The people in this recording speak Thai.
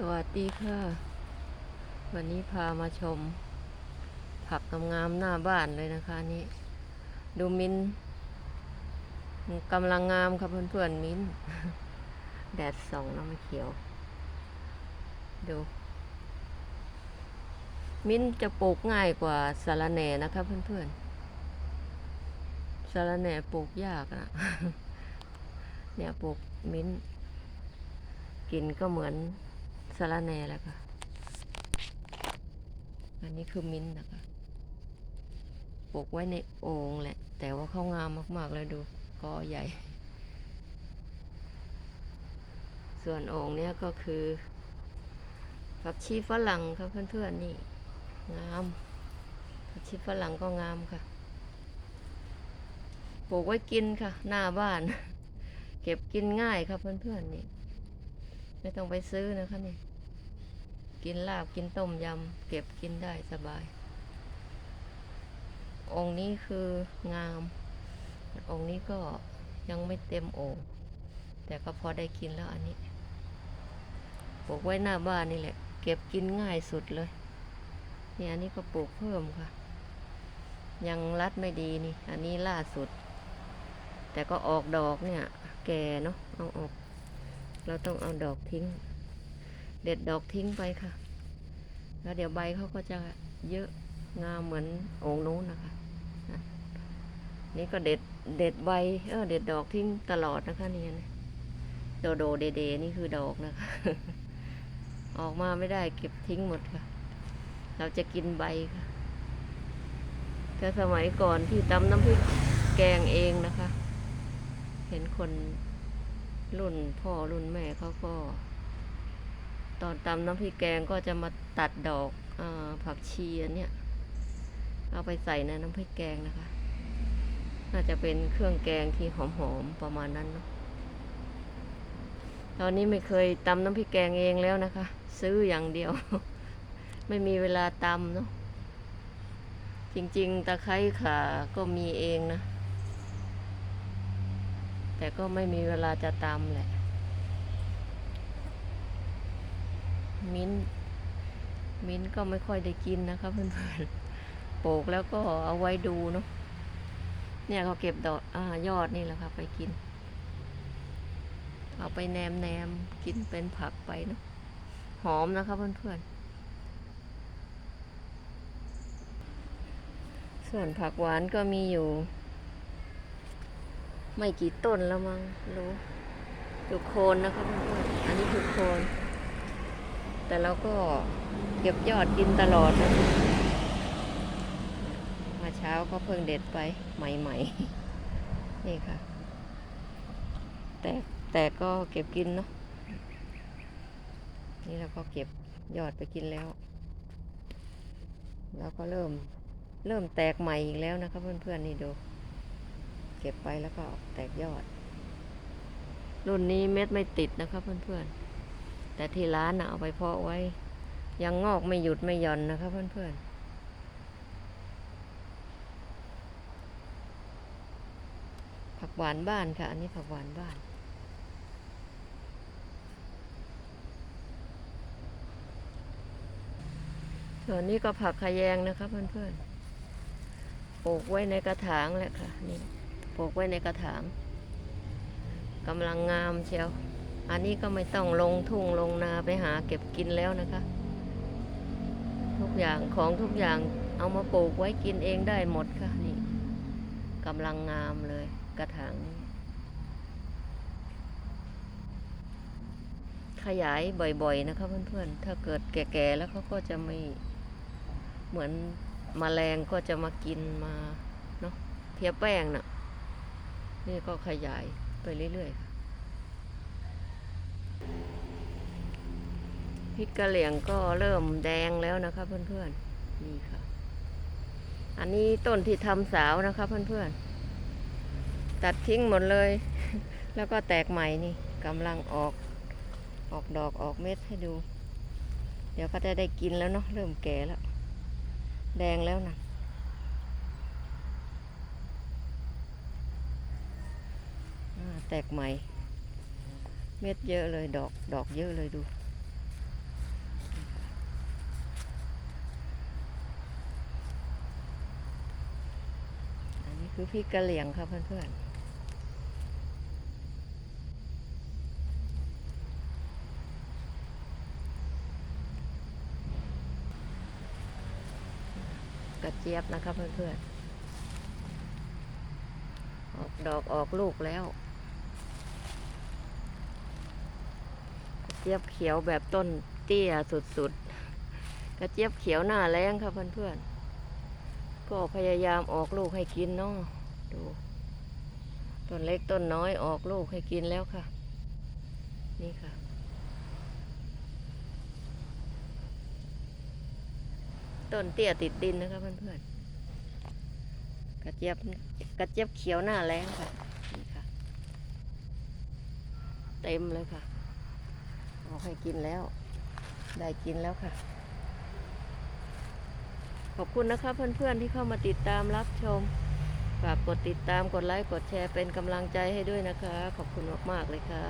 สวัสดีค่ะ วันนี้พามาชม ผักงามๆหน้าบ้านเลยนะคะนี่ดูมินกำลังงามค่ะเพื่อนๆมินแดดส่องน้ำเขียว ดู มิ้นจะปลูกง่ายกว่าสาระแหน่นะคะเพื่อนๆสาระแหน่ปลูกยากนะเนี่ยปลูกมิ้นกินก็เหมือน สาระแหน่แหละค่ะ อันนี้คือมิ้นท์นะคะปลูกไว้ในโอ่งแหละ แต่ว่าเข้างามมากๆเลยดูก็ใหญ่ ส่วนโอ่งเนี้ยก็คือผักชีฝรั่งครับเพื่อนๆนี่งามผักชีฝรั่งก็งามค่ะปลูกไว้กินค่ะ หน้าบ้าน เก็บกินง่ายครับเพื่อนๆนี่ ไม่ต้องไปซื้อนะคะนี่ กินลาบกินต้มยำเก็บกินได้สบาย องค์นี้คืองาม องค์นี้ก็ยังไม่เต็มโอ่งแต่ก็พอได้กินแล้วอันนี้ปลูกไว้หน้าบ้านนี่แหละ เก็บกินง่ายสุดเลย นี่อันนี้ก็ปลูกเพิ่มค่ะ ยังรัดไม่ดีนี่ อันนี้ล่าสุด แต่ก็ออกดอกเนี่ย แก่เนาะเอาออก เราต้องเอาดอกทิ้ง เด็ดดอกทิ้งไปค่ะ แล้วเดี๋ยวใบเขาก็จะเยอะงามเหมือนองนู้นนะคะนี่ก็เด็ดเด็ดใบเออเด็ดดอกทิ้งตลอดนะคะเนี่ยนะโดโดเดเดนี่คือดอกนะคะ ออกมาไม่ได้เก็บทิ้งหมดค่ะ เราจะกินใบค่ะถ้าสมัยก่อนที่ตำน้ำพริกแกงเองนะคะ เห็นคน รุ่นพ่อรุ่นแม่เขาก็ ตอนตำน้ำพริกแกงก็จะมาตัดดอกอผักชีอันเนี้ยเอาไปใส่ในน้ำพริกแกงนะคะ น่าจะเป็นเครื่องแกงที่หอมๆประมาณนั้นเนาะตอนนี้ไม่เคยตำน้ำพริกแกงเองแล้วนะคะ ซื้ออย่างเดียว ไม่มีเวลาตำเนาะจริง ๆ ตะไคร้ข่าก็มีเองนะ แต่ก็ไม่มีเวลาจะตำแหละ มิ้น มิ้นก็ไม่ค่อยได้กินนะคะเพื่อนๆปลูกแล้วก็เอาไว้ดูเนาะ เนี่ยเขาเก็บดอกอยอดนี่แหละค่ะ ไปกิน เอาไปแนมแนมกินเป็นผักไปเนาะ หอมนะคะเพื่อนๆส่วนผักหวานก็มีอยู่ ไม่กี่ต้นแล้วมั้งรู้ดูโคนนะคะเพื่อนๆอันนี้คือโคน แต่เราก็เก็บยอดกินตลอดนะมาเช้าก็เพิ่งเด็ดไปใหม่ๆ นี่ค่ะ แต่แต่ก็เก็บกินเนาะนี่เราก็เก็บยอดไปกินแล้วแล้วก็เริ่มเริ่มแตกใหม่อีกแล้วนะคะเพื่อนๆนี่ดู เก็บไปแล้วก็แตกยอด รุ่นนี้เม็ดไม่ติดนะคะเพื่อนๆ แต่ที่ร้านนะเอาไปเพาะไว้ ยังงอกไม่หยุดไม่ย่อนนะคะเพื่อนๆผักหวานบ้านค่ะ อันนี้ผักหวานบ้าน ส่วนนี้ก็ผักขยงนะคะเพื่อนๆ ปลูกไว้ในกระถางแหละค่ะนี่ ปลูกไว้ในกระถางกำลังงามเชียว อันนี้ก็ไม่ต้องลงทุ่งลงนาไปหาเก็บกินแล้วนะคะ ทุกอย่างของทุกอย่างเอามาปลูกไว้กินเองได้หมดค่ะนี่กำลังงามเลยกระถางนี้ขยายบ่อยๆนะคะเพื่อนๆ ถ้าเกิดแก่ๆแล้วเขาก็จะไม่เหมือนมแมลงก็จะมากินมาเนาะเพียแป้งน่ะ นี่ก็ขยายไปเรื่อยๆค่ะพริกกะเหลี่ยงก็เริ่มแดงแล้วนะคะ เพื่อนๆนี่ค่ะ อันนี้ต้นที่ทำสาวนะคะเพื่อนๆตัดทิ้งหมดเลย แล้วก็แตกใหม่นี่กำลังออกออกดอกออกเม็ดให้ดู เดี๋ยวก็จะได้กินแล้วเนาะเริ่มแก่แล้ว แดงแล้วนะ ตกใหม่ เม็ดเยอะเลยดอกดอกเยอะเลยดู อันนี้คือพี่กระเหลี่ยงค่ะเพื่อนกระเจี๊ยบนะครับเพื่อนๆ ออกดอกออกลูกแล้ว เจี๊ยบเขียวแบบต้นเตี้ยสุดๆ กระเจี๊ยบเขียวหน้าแรงค่ะเพื่อนๆ ก็พยายามออกลูกให้กินเนาะดู ต้นเล็กต้นน้อยออกลูกให้กินแล้วค่ะ นี่ค่ะ ต้นเตี้ยติดดินนะคะเพื่อนๆ กระเจี๊ยบกระเจี๊ยบเขียวหน้าแรงค่ะนี่ค่ะ เต็มเลยค่ะ ออกให้กินแล้ว ได้กินแล้วค่ะ ขอบคุณนะคะเพื่อนๆที่เข้ามาติดตามรับชม ฝากกดติดตามกดไลค์กดแชร์เป็นกำลังใจให้ด้วยนะคะ ขอบคุณมากๆเลยค่ะ